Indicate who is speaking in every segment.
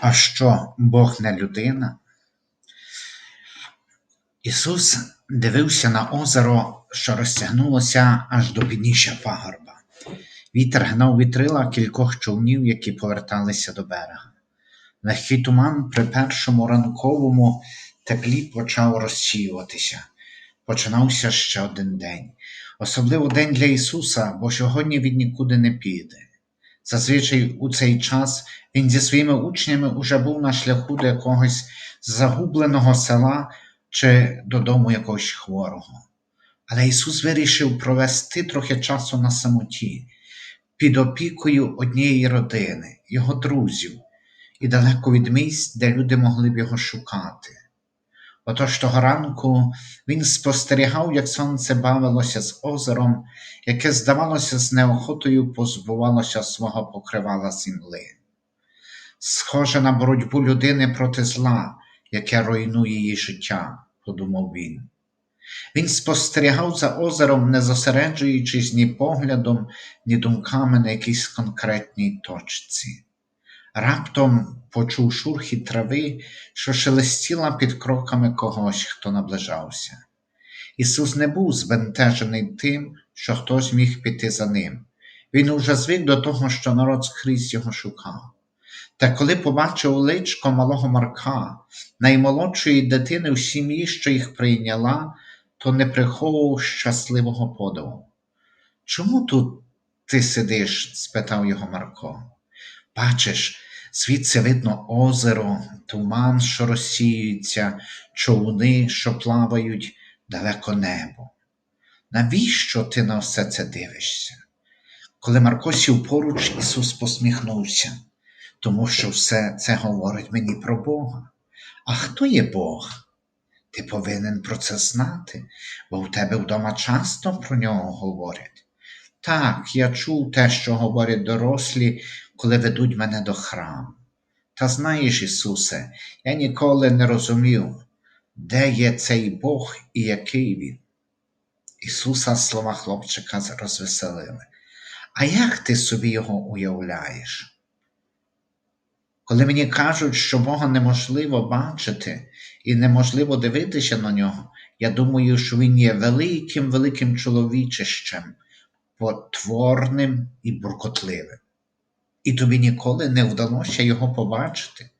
Speaker 1: А що Бог не людина? Ісус дивився на озеро, що розтягнулося аж до підніжжя пагорба. Вітер гнав вітрила кількох човнів, які поверталися до берега. Легкий туман при першому ранковому теплі почав розсіюватися. Починався ще один день. Особливо день для Ісуса, бо сьогодні він нікуди не піде. Зазвичай у цей час він зі своїми учнями уже був на шляху до якогось загубленого села чи додому якогось хворого. Але Ісус вирішив провести трохи часу на самоті, під опікою однієї родини, його друзів, і далеко від місць, де люди могли б його шукати. Отож того ранку він спостерігав, як сонце бавилося з озером, яке, здавалося, з неохотою позбувалося свого покривала земли. Схоже на боротьбу людини проти зла, яке руйнує її життя, подумав він. Він спостерігав за озером, не зосереджуючись ні поглядом, ні думками на якійсь конкретній точці. Раптом почув шурхіт трави, що шелестіла під кроками когось, хто наближався. Ісус не був збентежений тим, що хтось міг піти за ним. Він уже звик до того, що народ скрізь його шукав. Та коли побачив личко малого Марка, наймолодшої дитини в сім'ї, що їх прийняла, то не приховував щасливого подиву. Чому тут ти сидиш? спитав його Марко. Бачиш, звідси видно озеро, туман, що розсіюється, човни, що плавають, далеко небо. Навіщо ти на все це дивишся? Коли Марко сів поруч, Ісус посміхнувся, тому що все це говорить мені про Бога. А хто є Бог? Ти повинен про це знати, бо в тебе вдома часто про нього говорять. Так, я чув те, що говорять дорослі, коли ведуть мене до храму. Та знаєш, Ісусе, я ніколи не розумів, де є цей Бог і який він. Ісуса слова хлопчика розвеселили. А як ти собі його уявляєш? Коли мені кажуть, що Бога неможливо бачити і неможливо дивитися на нього, я думаю, що Він є великим, великим чоловічищем, потворним і буркотливим. І тобі ніколи не вдалося його побачити?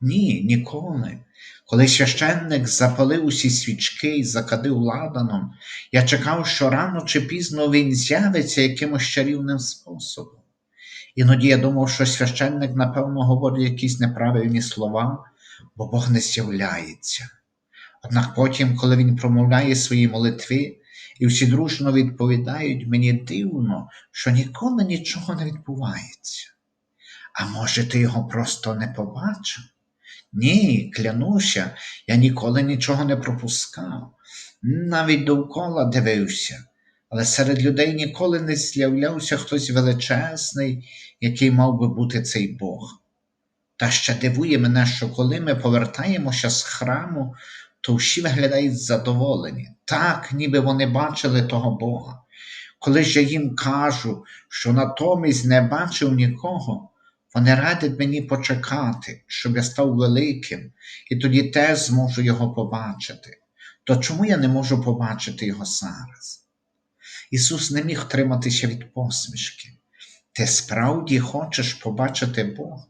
Speaker 1: Ні, ніколи. Коли священник запалив усі свічки і закадив ладаном, я чекав, що рано чи пізно він з'явиться якимось чарівним способом. Іноді я думав, що священник, напевно, говорить якісь неправильні слова, бо Бог не з'являється. Однак потім, коли він промовляє свої молитви, і всі дружно відповідають, мені дивно, що ніколи нічого не відбувається. А може, ти його просто не побачив? Ні, клянуся, я ніколи нічого не пропускав, навіть довкола дивився, але серед людей ніколи не з'являвся хтось величезний, який мав би бути цей Бог. Та ще дивує мене, що коли ми повертаємося з храму, то всі виглядають задоволені, так, ніби вони бачили того Бога. Коли ж я їм кажу, що натомість не бачив нікого, вони радять мені почекати, щоб я став великим, і тоді теж зможу його побачити. То чому я не можу побачити його зараз? Ісус не міг триматися від посмішки. Ти справді хочеш побачити Бога?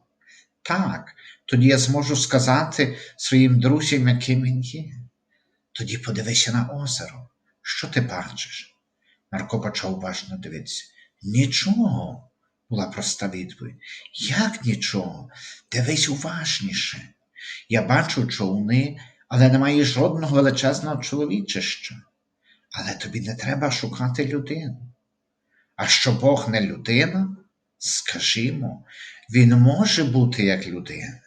Speaker 1: Так, тоді я зможу сказати своїм друзям, яким він є. Тоді подивися на озеро. Що ти бачиш? Марко почав уважно дивитися. Нічого, була проста відповідь. Як нічого? Дивись уважніше. Я бачу човни, але немає жодного величезного чоловічища. Але тобі не треба шукати людину. А що Бог не людина? Скажімо, він може бути як людина.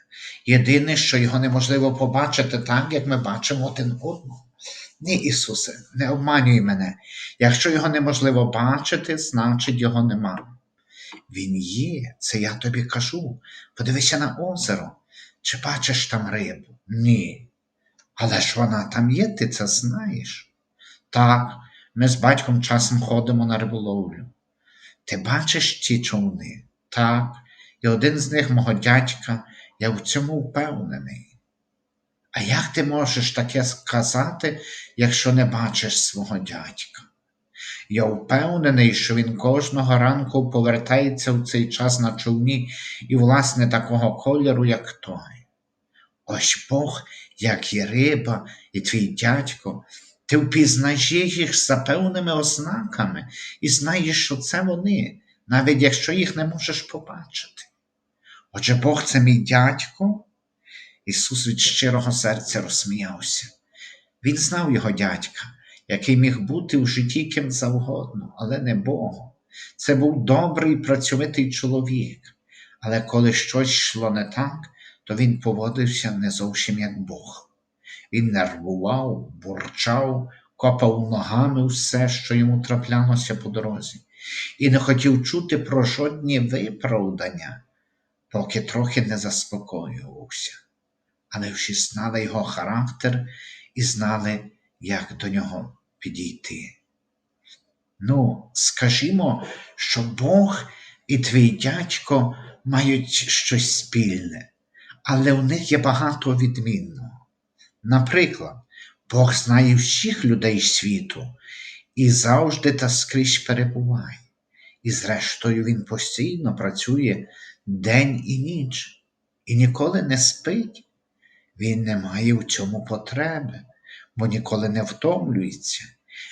Speaker 1: Єдине, що його неможливо побачити так, як ми бачимо один одного. Ні, Ісусе, не обманюй мене. Якщо його неможливо бачити, значить його нема. Він є, це я тобі кажу. Подивися на озеро. Чи бачиш там рибу? Ні. Але ж вона там є, ти це знаєш. Так, ми з батьком часом ходимо на риболовлю. Ти бачиш ті човни? Так, і один з них мого дядька, Я в цьому впевнений. А як ти можеш таке сказати, якщо не бачиш свого дядька? Я впевнений, що він кожного ранку повертається в цей час на човні і, власне, такого кольору, як той. Ось Бог, як і риба, і твій дядько, ти впізнаєш їх за певними ознаками і знаєш, що це вони, навіть якщо їх не можеш побачити. Отже, Бог це мій дядько. Ісус від щирого серця розсміявся. Він знав його дядька, який міг бути в житті ким завгодно, але не Богом. Це був добрий працьовитий чоловік, але коли щось йшло не так, то він поводився не зовсім як Бог. Він нервував, бурчав, копав ногами все, що йому траплялося по дорозі, і не хотів чути про жодні виправдання, поки трохи не заспокоювався. Але всі знали його характер і знали, як до нього підійти. Ну, скажімо, що Бог і твій дядько мають щось спільне, але у них є багато відмінного. Наприклад, Бог знає всіх людей світу і завжди та скрізь перебуває. І зрештою Він постійно працює день і ніч, і ніколи не спить. Він не має в цьому потреби, бо ніколи не втомлюється.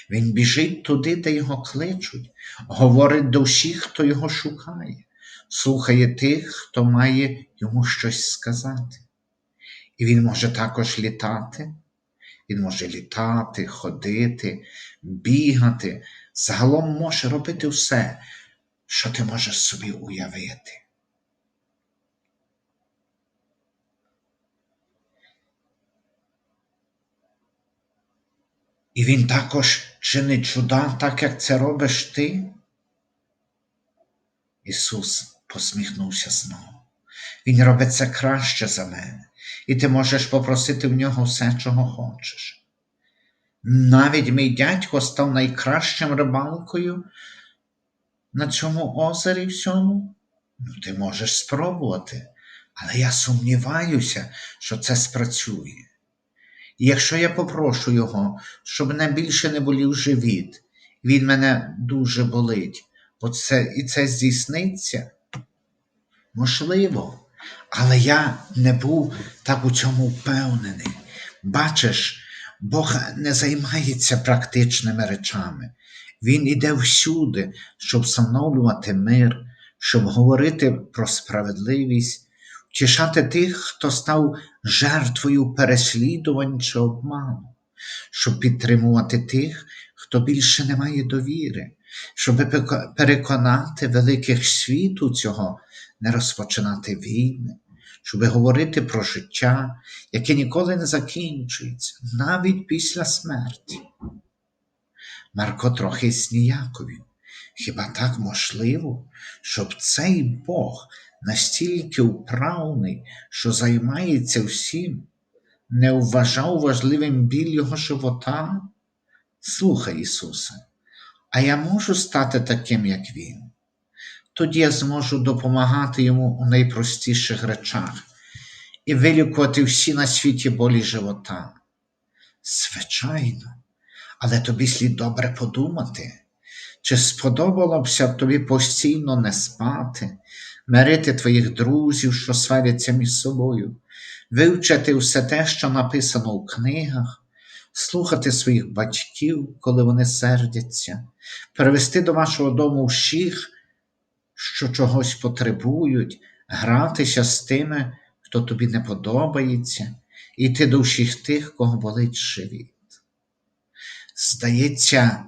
Speaker 1: Він біжить туди, де його кличуть, говорить всіх, хто його шукає, слухає тих, хто має йому щось сказати. І він може також літати. Він може літати, ходити, бігати, загалом може робити все, що ти можеш собі уявити. І він також чинить чуда, так як це робиш ти. Ісус посміхнувся знову. Він робить це краще за мене, і ти можеш попросити в нього все, чого хочеш. Навіть мій дядько став найкращим рибалкою на цьому озері всьому. Ну, ти можеш спробувати, але я сумніваюся, що це спрацює. І якщо я попрошу його, щоб мене більше не болів живіт, він мене дуже болить, бо це, і це здійсниться, можливо, але я не був так у цьому впевнений. Бачиш, Бог не займається практичними речами. Він іде всюди, щоб встановлювати мир, щоб говорити про справедливість, втішати тих, хто став жертвою переслідувань чи обману, щоб підтримувати тих, хто більше не має довіри, щоб переконати великих світу цього, не розпочинати війни, щоб говорити про життя, яке ніколи не закінчується, навіть після смерті. Марко трохи зніяковів. Хіба так можливо, щоб цей Бог настільки вправний, що займається всім, не вважав важливим біль його живота? Слухай, Ісусе, а я можу стати таким, як Він. Тоді я зможу допомагати йому у найпростіших речах і вилікувати всі на світі болі живота. Звичайно, але тобі слід добре подумати, чи сподобалося б тобі постійно не спати, мирити твоїх друзів, що сваряться між собою, вивчити все те, що написано у книгах, слухати своїх батьків, коли вони сердяться, привести до вашого дому всіх, що чогось потребують, гратися з тими, хто тобі не подобається, і йти до всіх тих, кого болить живіт. Здається,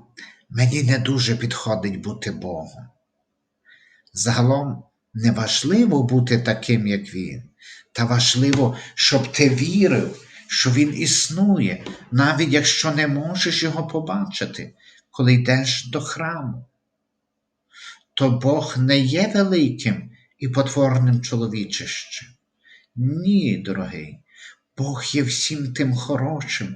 Speaker 1: мені не дуже підходить бути Богом. Загалом не важливо бути таким, як він, та важливо, щоб ти вірив, що він існує, навіть якщо не можеш його побачити, коли йдеш до храму. То Бог не є великим і потворним чоловічищем. Ні, дорогий, Бог є всім тим хорошим,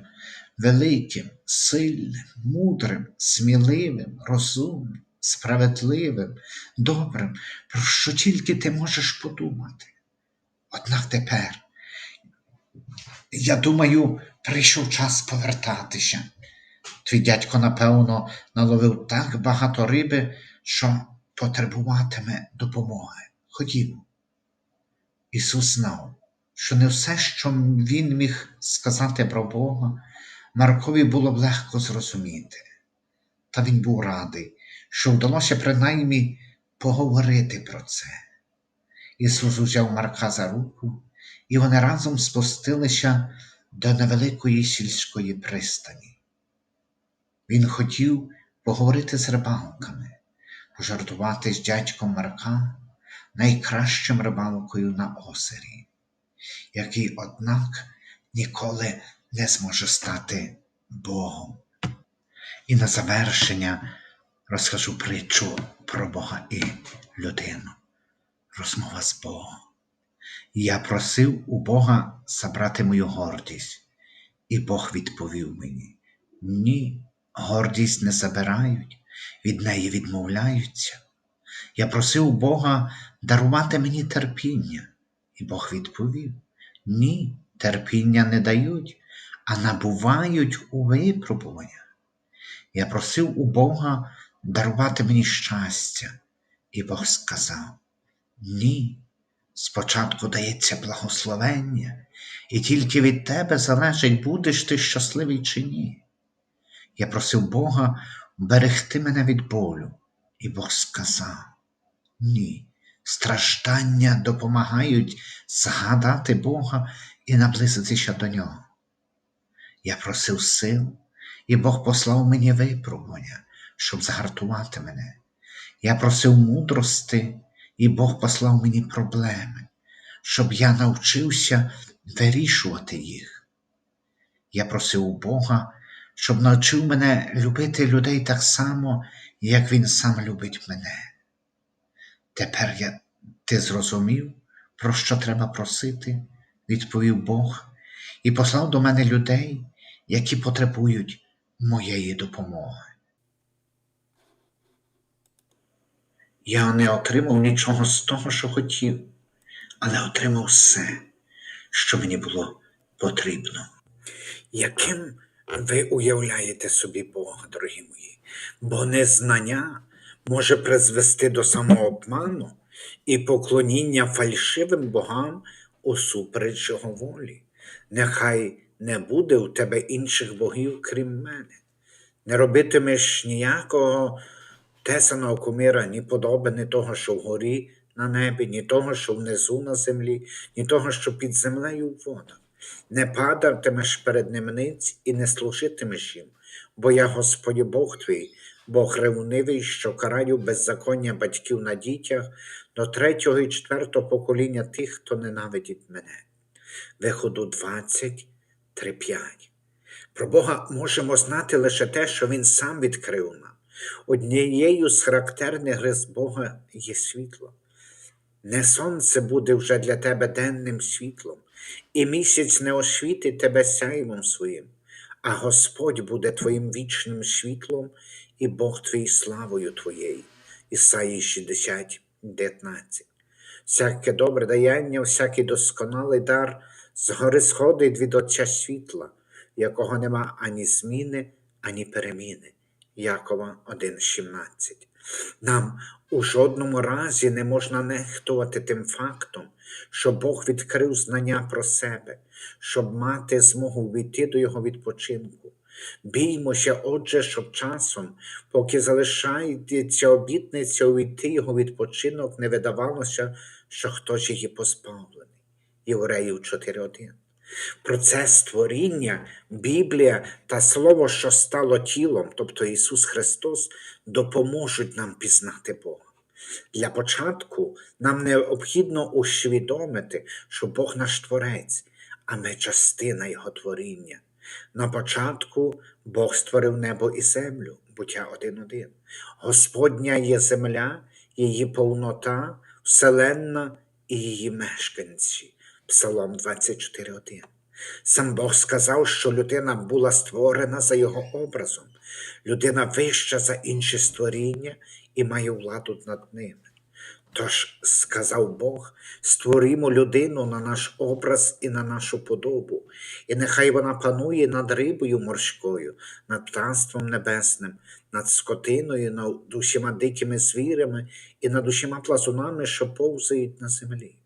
Speaker 1: великим, сильним, мудрим, сміливим, розумним, справедливим, добрим, про що тільки ти можеш подумати. Однак тепер, я думаю, прийшов час повертатися. Твій дядько, напевно, наловив так багато риби, що потребуватиме допомоги. Ходімо. Ісус знав, що не все, що він міг сказати про Бога, Маркові було б легко зрозуміти. Та він був радий, що вдалося принаймні поговорити про це. Ісус узяв Марка за руку, і вони разом спустилися до невеликої сільської пристані. Він хотів поговорити з рибалками, пожартувати з дядьком Марка, найкращим рибалкою на озері, який, однак, ніколи не зможе стати Богом. І на завершення розкажу притчу про Бога і людину. Розмова з Богом. Я просив у Бога забрати мою гордість, і Бог відповів мені: Ні, гордість не забирають, від неї відмовляються. Я просив у Бога дарувати мені терпіння, і Бог відповів: Ні, терпіння не дають, а набувають у випробування. Я просив у Бога дарувати мені щастя, і Бог сказав: Ні, спочатку дається благословення, і тільки від тебе залежить, будеш ти щасливий чи ні. Я просив Бога берегти мене від болю, і Бог сказав: Ні, страждання допомагають згадати Бога і наблизитися до Нього. Я просив сил, і Бог послав мені випробування, щоб загартувати мене. Я просив мудрости, і Бог послав мені проблеми, щоб я навчився вирішувати їх. Я просив у Бога, щоб навчив мене любити людей так само, як Він сам любить мене. Тепер я, ти зрозумів, про що треба просити, відповів Бог, і послав до мене людей, які потребують моєї допомоги. Я не отримав нічого з того, що хотів, але отримав все, що мені було потрібно. Яким ви уявляєте собі Бога, дорогі мої? Бо незнання може призвести до самообману і поклоніння фальшивим богам усупереч його волі. Нехай не буде у тебе інших богів, крім мене. Не робитимеш ніякого тесаного кумира, ні подоби, ні того, що вгорі на небі, ні того, що внизу на землі, ні того, що під землею в водах. Не падатимеш перед ним ниць і не служитимеш їм, бо я Господь Бог твій, Бог ревнивий, що караю беззаконня батьків на дітях до третього і четвертого покоління тих, хто ненавидить мене. Виходу 20, 3, 5. Про Бога можемо знати лише те, що Він сам відкрив нам. Однією з характерних рис Бога є світло. Не сонце буде вже для тебе денним світлом, і місяць не освітить тебе сяйвом своїм, а Господь буде твоїм вічним світлом і Бог твій славою твоєю. Ісаї 60, 19. Всяке добре даяння, всякий досконалий дар згори сходить від Отця світла, якого нема ані зміни, ані переміни. Якова 1,17. Нам у жодному разі не можна нехтувати тим фактом, що Бог відкрив знання про себе, щоб мати змогу війти до Його відпочинку. Біймося, отже, щоб часом, поки залишається обітниця увійти його відпочинок, не видавалося, що хтось її позбавлений. Євреїв 4.1. Процес створіння, Біблія та Слово, що стало тілом, тобто Ісус Христос, допоможуть нам пізнати Бога. Для початку нам необхідно усвідомити, що Бог наш Творець, а ми частина Його творіння. На початку Бог створив небо і землю, буття 1.1. Господня є земля, її повнота, вселенна і її мешканці. Псалом 24.1. Сам Бог сказав, що людина була створена за його образом, людина вища за інші створіння і має владу над ними. Тож сказав Бог: створімо людину на наш образ і на нашу подобу, і нехай вона панує над рибою морською, над птанством небесним, над скотиною, над усіма дикими звірями і над усіма плазунами, що повзають на землі.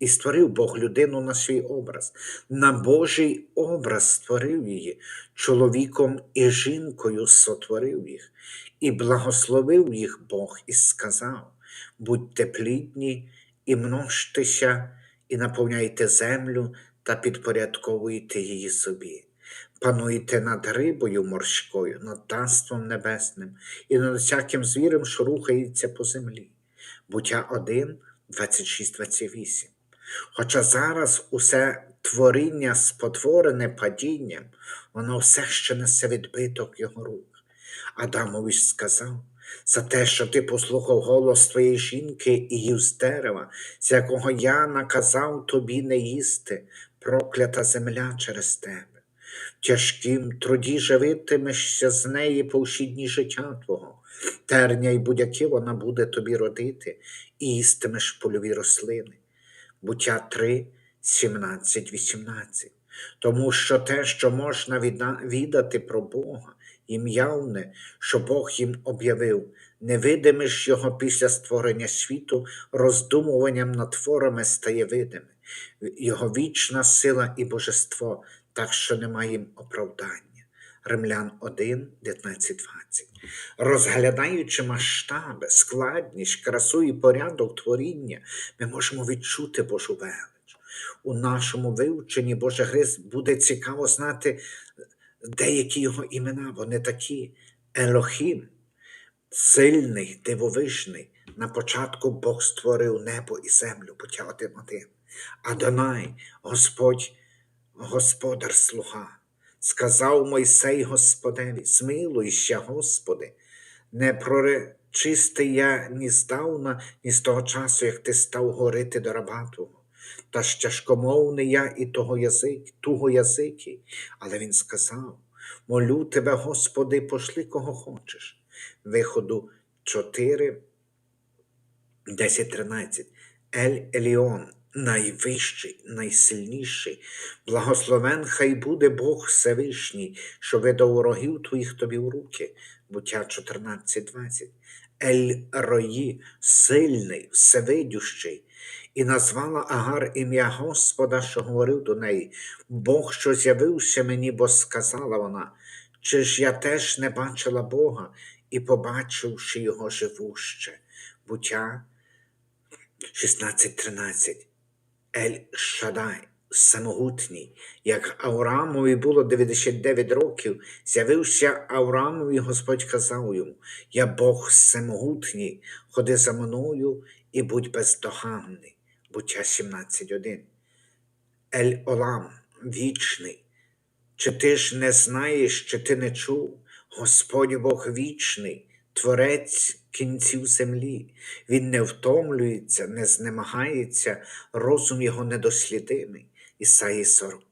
Speaker 1: І створив Бог людину на свій образ, на Божий образ створив її, чоловіком і жінкою сотворив їх, і благословив їх Бог і сказав: будьте плідні і множтеся, і наповняйте землю та підпорядковуйте її собі. Пануйте над рибою морською, над таством небесним і над всяким звірем, що рухається по землі. Буття 1, 26, 28. Хоча зараз усе творіння спотворене падінням, воно все ще несе відбиток його рук. Адамові ж сказав, за те, що ти послухав голос твоєї жінки і їв з дерева, з якого я наказав тобі не їсти, проклята земля через тебе. В труді живитимешся з неї по всі дні життя твого. Терня й будь-які вона буде тобі родити, і їстимеш польові рослини. Буття 3, 17, 18. Тому що те, що можна віддати про Бога, їм явне, що Бог їм об'явив, невидиме ж його після створення світу, роздумуванням над творами стає видиме, його вічна сила і божество, так що немає їм оправдання. Римлян 1, 19, 20. Розглядаючи масштаби, складність, красу і порядок творіння, ми можемо відчути Божу велич. У нашому вивченні Божий Христ буде цікаво знати деякі його імена, вони такі: Елохім, сильний, дивовижний. На початку Бог створив небо і землю, буття один один. Адонай, Господь, Господар слуга. Сказав Мойсей Господеві, змилуйся, Господи, не проречистий я ні здавна, ні з того часу, як ти став горити до раба твого. Та ж тяжкомовний я і того язик, туго язикий. Але він сказав: молю тебе, Господи, пошли кого хочеш. Виходу 4, 10, 13. Ель Еліон, найвищий, найсильніший, благословен хай буде Бог Всевишній, що видав ворогів твоїх тобі в руки. Буття 14, 20. Ель Рої, сильний, всевидющий, і назвала Агар ім'я Господа, що говорив до неї, Бог, що з'явився мені, бо сказала вона, чи ж я теж не бачила Бога і, побачивши його живуще. Буття 16.13. Ель Шадай, самогутній, як Авраамові було 99 років, з'явився Авраамові, Господь казав йому: Я Бог самогутній, ходи за мною і будь бездоганний. Буття 17.1. Ель Олам, вічний. Чи ти ж не знаєш, чи ти не чув? Господь Бог вічний, Творець кінців землі. Він не втомлюється, не знемагається, розум його недослідимий. Ісаї 40,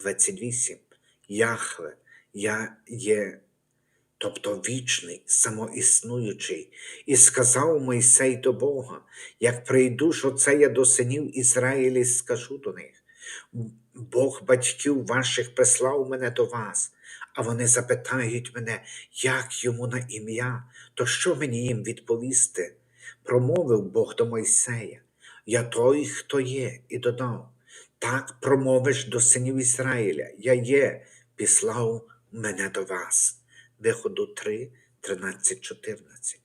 Speaker 1: 28. Яхве, я є, тобто вічний, самоіснуючий, і сказав Мойсей до Бога, як прийду ж оце я до синів Ізраїлі, скажу до них. Бог батьків ваших прислав мене до вас, а вони запитають мене, як йому на ім'я, то що мені їм відповісти? Промовив Бог до Мойсея, я той, хто є, і додав, так промовиш до синів Ізраїля, я є, післав мене до вас. Виходу 3, 13, 14.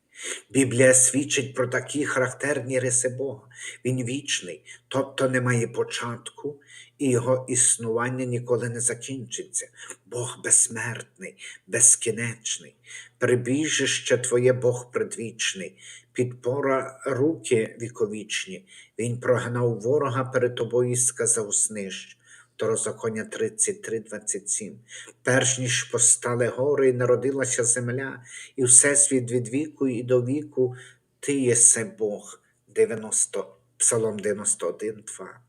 Speaker 1: Біблія свідчить про такі характерні риси Бога. Він вічний, тобто не має початку, і його існування ніколи не закінчиться. Бог безсмертний, безкінечний, прибіжище Твоє Бог предвічний, підпора руки віковічні. Він прогнав ворога перед тобою і сказав знищ. Второзаконня 33, 27. Перш ніж постали гори і народилася земля, і всесвіт від віку і до віку, ти єсе Бог. 90, Псалом 91, 2.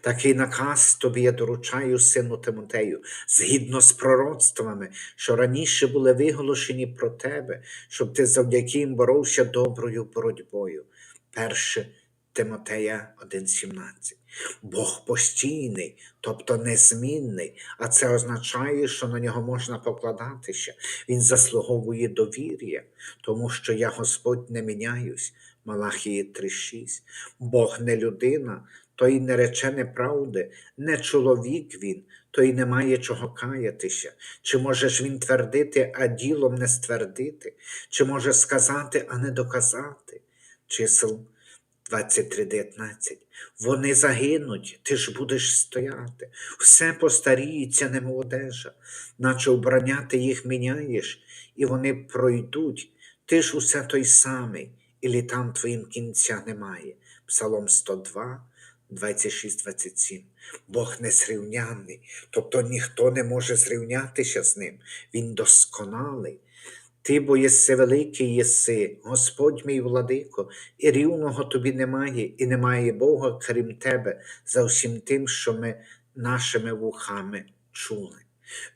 Speaker 1: Такий наказ тобі я доручаю, сину Тимотею, згідно з пророцтвами, що раніше були виголошені про тебе, щоб ти завдяки їм боровся доброю боротьбою. Перше Тимотея 1,17. Бог постійний, тобто незмінний, а це означає, що на нього можна покладатися. Він заслуговує довір'я, тому що я Господь не міняюсь. Малахії 3,6. Бог не людина, то й не рече неправди, не чоловік він, то й не має чого каятися. Чи може ж він твердити, а ділом не ствердити? Чи може сказати, а не доказати? Чисел 23.19. Вони загинуть, ти ж будеш стояти. Все постаріється, немов одежа, наче вбрання ти їх міняєш, і вони пройдуть. Ти ж усе той самий, і літам твоїм кінця немає. Псалом 102, 26-27. Бог незрівняний, тобто ніхто не може зрівнятися з ним. Він досконалий. Ти, бо єси великий єси, Господь мій владико, і рівного тобі немає, і немає Бога, крім тебе, за всім тим, що ми нашими вухами чули.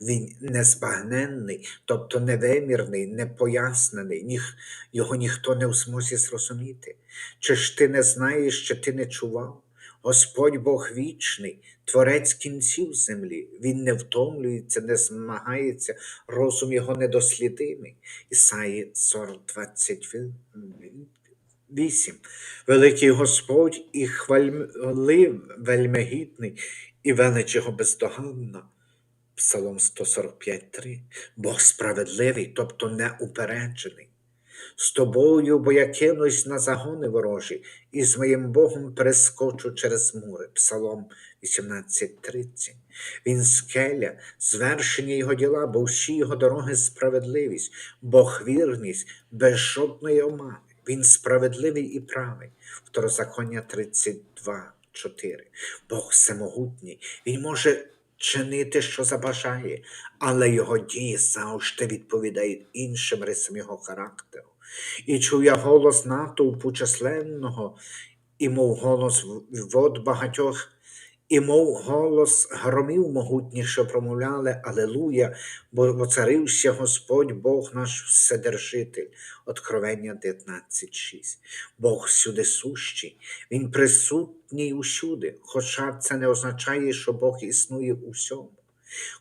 Speaker 1: Він незбагненний, тобто невимірний, непояснений, ніх, його ніхто не в змозі зрозуміти. Чи ж ти не знаєш, що ти не чував? Господь Бог вічний, творець кінців землі, Він не втомлюється, не змагається, розум його недослідимий. Ісаї 40, 28. Великий Господь і хвали вельми гідний, і велич його бездоганна. Псалом 145.3. Бог справедливий, тобто неупереджений. З тобою, бо я кинусь на загони ворожі, і з моїм Богом перескочу через мури. Псалом 18.30. Він скеля, звершення його діла, бо всі його дороги справедливість, Бог вірність, без жодної омани. Він справедливий і правий. Второзаконня 32.4. Бог всемогутній, Він може чинити, що забажає, але його дії завжди відповідають іншим рисам його характеру. І чув я голос натовпу численного, і мов голос вод багатьох, і мов голос громів могутніх, що промовляли Алелуя, бо воцарився Господь Бог наш Вседержитель. Откровення 19.6. Бог всюди сущий, Він присутній усюди, хоча це не означає, що Бог існує у всьому.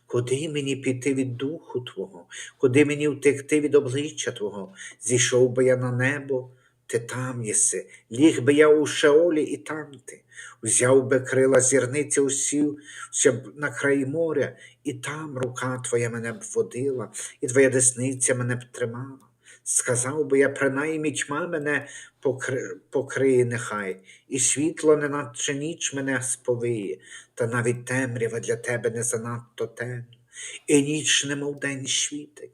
Speaker 1: Куди мені піти від духу Твого, куди мені втекти від обличчя Твого? Зійшов би я на небо, ти там єси, ліг би я у Шеолі і там ти, взяв би крила зірниці усів б на краї моря, і там рука Твоя мене б водила, і Твоя десниця мене б тримала. Сказав би я, принаймні тьма мене покри... покриє нехай, і світло, неначе ніч мене сповиє, та навіть темрява для тебе не занадто темна, і ніч немов день світить.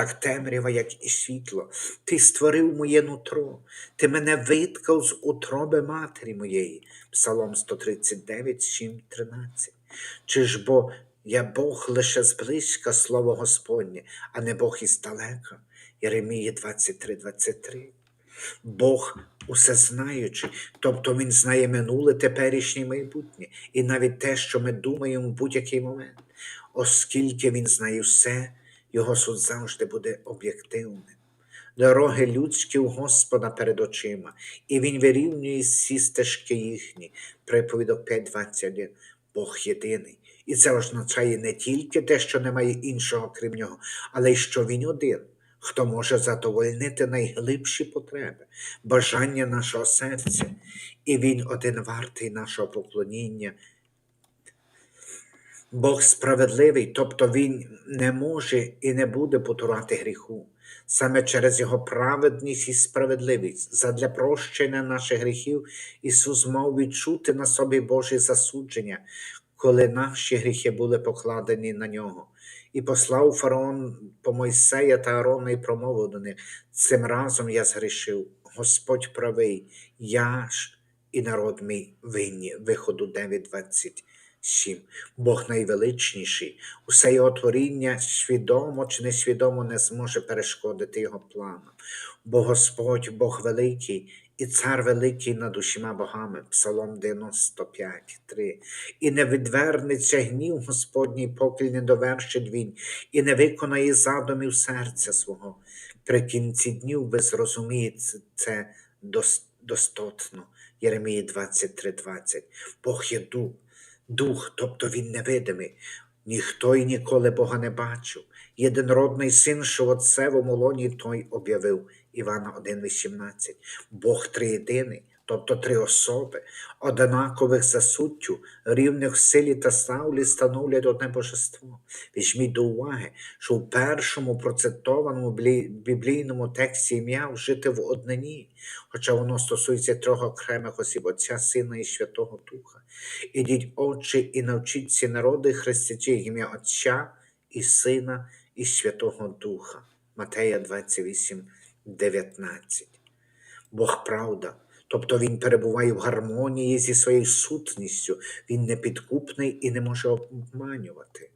Speaker 1: Так темрява, як і світло, ти створив моє нутро, ти мене виткав з утроби матері моєї, Псалом 139, 7, 13. Чи ж бо я Бог лише зблизька слово Господнє, а не Бог іздалека. Єремії 23, 23. Бог усезнаючий, тобто Він знає минуле, теперішнє і майбутнє, і навіть те, що ми думаємо в будь-який момент, оскільки Він знає все, Його суд завжди буде об'єктивним. Дороги людські у Господа перед очима, і Він вирівнює всі стежки їхні. Приповідок 5.21. Бог єдиний. І це означає не тільки те, що немає іншого, крім нього, але й що Він один хто може задовольнити найглибші потреби, бажання нашого серця, і Він один вартий нашого поклоніння. Бог справедливий, тобто Він не може і не буде потурати гріху. Саме через Його праведність і справедливість, задля прощення наших гріхів, Ісус мав відчути на собі Боже засудження, коли наші гріхи були покладені на нього. І послав фараон по Мойсея та Арона і промовив до них цим разом я згрішив, Господь правий, я ж і народ мій винні. Виходу 9.27. Бог найвеличніший, усе його творіння свідомо чи несвідомо не зможе перешкодити його планам. Бо Господь Бог великий і цар великий над усіма богами, Псалом 95, 3. І не відвернеться гнів Господній, поки не довершить він, і не виконає задумів серця свого. При кінці днів ви зрозумієте це достотно.
Speaker 2: Єремії 23:20. Бог є дух, дух, тобто він невидимий. Ніхто й ніколи Бога не бачив. Єдинородний син, що в отцевому лоні той об'явив. Івана 1,18. Бог триєдиний, тобто три особи, однакових за суттю, рівних в силі та славі становлять одне божество. Візьміть до уваги, що в першому процитованому біблійному тексті ім'я вжите в однині, хоча воно стосується трьох окремих осіб Отця, Сина і Святого Духа. Ідіть, отче, і навчіть ці народи хрестячи ім'я Отця і Сина і Святого Духа. Матея 28, 19. Бог правда, тобто Він перебуває в гармонії зі своєю сутністю, Він непідкупний і не може обманювати.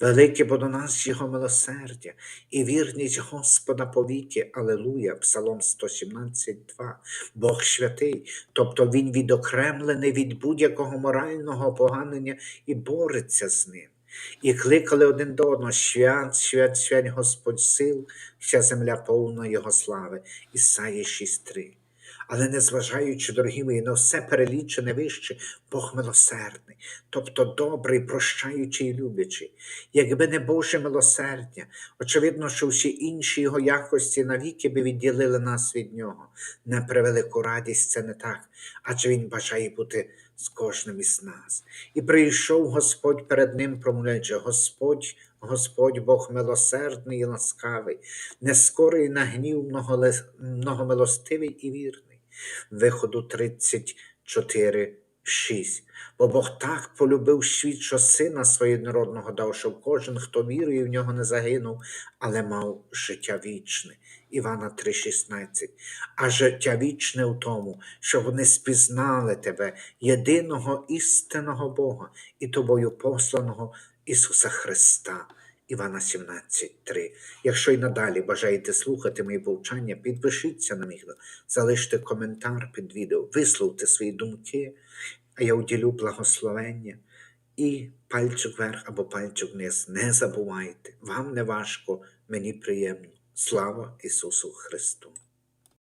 Speaker 2: Велике бо до нас Його милосердя і вірність Господа повіки. Алелуя, Псалом 117, 2. Бог святий, тобто Він відокремлений від будь-якого морального поганення і бореться з ним. І кликали один до одного свят, свят, свят Господь сил, вся земля повна Його слави. Ісаї 6.3. Але незважаючи, дорогі мої, на все перелічене вище, Бог милосердний, тобто добрий, прощаючий і люблячий. Якби не Боже милосердя, очевидно, що всі інші його якості навіки би відділили нас від нього. На превелику радість це не так, адже Він бажає бути з кожним із нас. І прийшов Господь перед ним, промовляючи, Господь, Господь Бог милосердний і ласкавий, не скорий на гнів, многомилостивий і вірний. Виходу 34, 6. Бо Бог так полюбив світ, що сина свого народного дав, щоб кожен, хто вірує в нього, не загинув, але мав життя вічне. Івана 3,16. А життя вічне в тому, що вони спізнали тебе, єдиного істинного Бога і тобою посланого Ісуса Христа. Івана 17.3. Якщо й надалі бажаєте слухати мої повчання, підпишіться на мій залиште коментар під відео, висловте свої думки, а я уділю благословення. І пальчик вверх або пальчик вниз. Не забувайте, вам не важко, мені приємно. Слава Ісусу Христу!